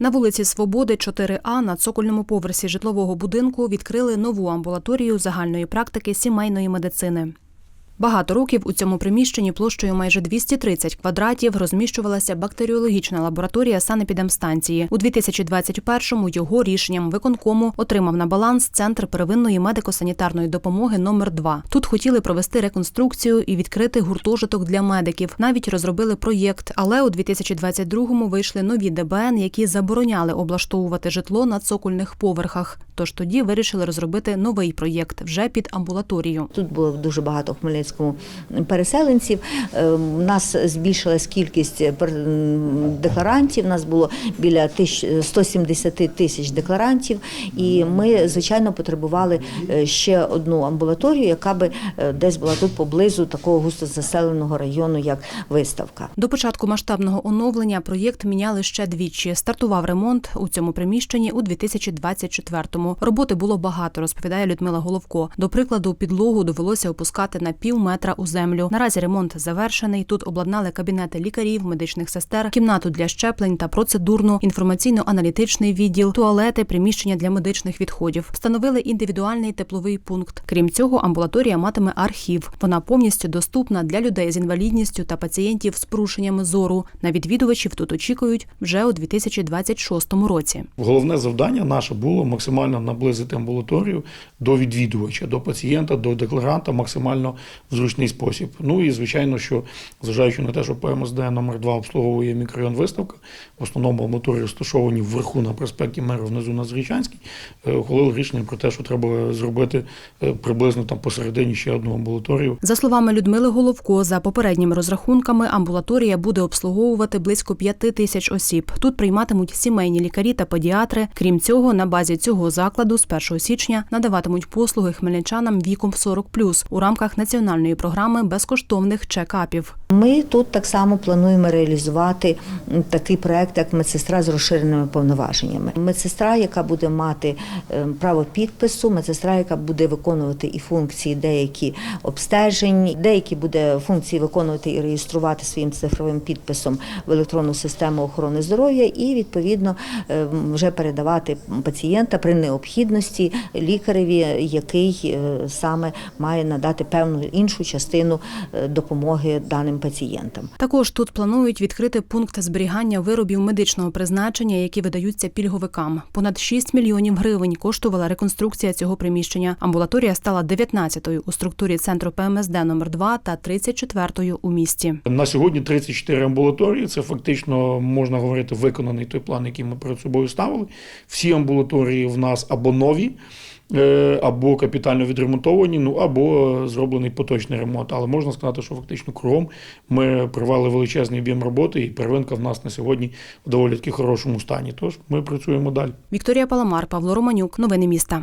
На вулиці Свободи 4А на цокольному поверсі житлового будинку відкрили нову амбулаторію загальної практики сімейної медицини. Багато років у цьому приміщенні площею майже 230 квадратів розміщувалася бактеріологічна лабораторія санепідемстанції. У 2021-му його рішенням виконкому отримав на баланс центр первинної медико-санітарної допомоги номер 2 Тут хотіли провести реконструкцію і відкрити гуртожиток для медиків. Навіть розробили проєкт, але у 2022-му вийшли нові ДБН, які забороняли облаштовувати житло на цокольних поверхах. Тож тоді вирішили розробити новий проєкт вже під амбулаторію. Тут було дуже багато в Хмельницькому переселенців. Е, У нас збільшилась кількість пер- декларантів. У нас було біля тисяч- 170 тисяч декларантів, і ми, звичайно, потребували е, ще одну амбулаторію, яка би е, десь була тут поблизу такого густозаселеного району, як виставка. До початку масштабного оновлення проєкт міняли ще двічі. Стартував ремонт у цьому приміщенні у 2024-му. Роботи було багато, розповідає Людмила Головко. До прикладу, підлогу довелося опускати на пів метра у землю. Наразі ремонт завершений. Тут обладнали кабінети лікарів, медичних сестер, кімнату для щеплень та процедурну, інформаційно-аналітичний відділ, туалети, приміщення для медичних відходів. Встановили індивідуальний тепловий пункт. Крім цього, амбулаторія матиме архів. Вона повністю доступна для людей з інвалідністю та пацієнтів з порушеннями зору. На відвідувачів тут очікують вже у 2026 році. Головне завдання наше було максимально наблизити амбулаторію до відвідувача, до пацієнта, до декларанта максимально в зручний спосіб. Ну і звичайно, що зважаючи на те, що ПМСД номер 2 обслуговує мікрорайон виставка, в основному амбулаторії розташовані вверху на проспекті Мера, внизу на Зрічанській, е, ухвалили рішення про те, що треба зробити е, приблизно там посередині ще одну амбулаторію. За словами Людмили Головко, за попередніми розрахунками, амбулаторія буде обслуговувати близько п'яти тисяч осіб. Тут прийматимуть сімейні лікарі та педіатри. Крім цього, на базі цього закладу з 1 січня надаватимуть послуги хмельничанам віком 40+, у рамках національної програми безкоштовних чекапів. Ми тут так само плануємо реалізувати такий проект, як медсестра з розширеними повноваженнями. Медсестра, яка буде мати е, право підпису, медсестра, яка буде виконувати і функції деякі обстежень, деякі буде функції виконувати і реєструвати своїм цифровим підписом в електронну систему охорони здоров'я, і відповідно е, вже передавати пацієнта при необхідності лікареві, який е, саме має надати певну іншу частину допомоги даним пацієнтам. Також тут планують відкрити пункт зберігання виробів медичного призначення, які видаються пільговикам. Понад 6 мільйонів гривень коштувала реконструкція цього приміщення. Амбулаторія стала 19-ю у структурі центру ПМСД номер 2 та 34-ю у місті. На сьогодні 34 амбулаторії. Це фактично можна говорити виконаний той план, який ми перед собою ставили. Всі амбулаторії в нас або нові. Е, Або капітально відремонтовані, ну або зроблений поточний ремонт. Але можна сказати, що фактично кругом ми провели величезний об'єм роботи, і первинка в нас на сьогодні в доволі таки хорошому стані. Тож ми працюємо далі. Вікторія Паламар, Павло Романюк. Новини міста.